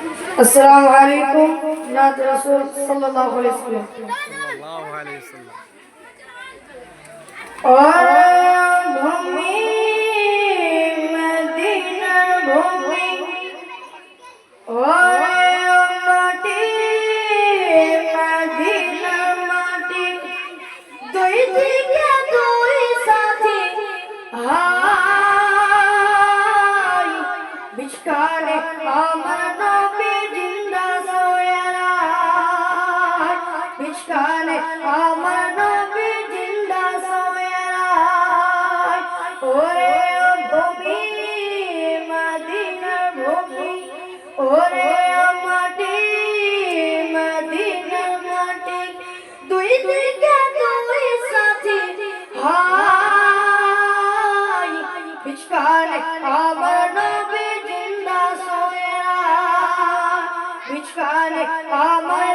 अस्सलाम वालेकुम नात रसूल सल्लल्लाहु अलैहि वसल्लम सल्लल्लाहु अलैहि वसल्लम और भूमि मदीना भूमि और माटी मदीना माटी दो दिया दो साथी। हाय बिचकारे आमना পিছকানে আমার নবী জিন্দা সোয়েরা পিছকানে আমার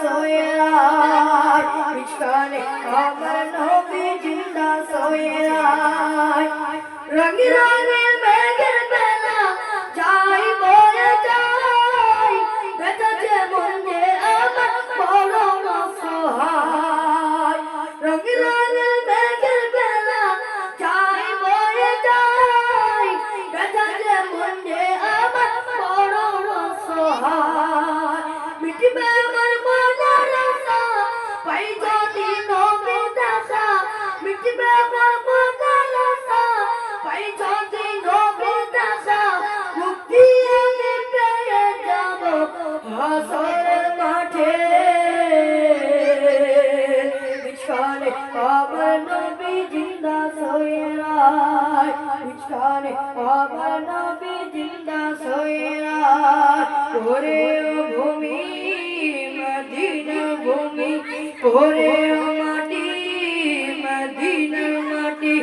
সোয়ার পিছনে আমার নবী রঙ জিন্দা সৈরার পিছনে আমার নবী জিন্দা ভূমি মদিনা ভূমি করে মাটি মদিনা মাটি।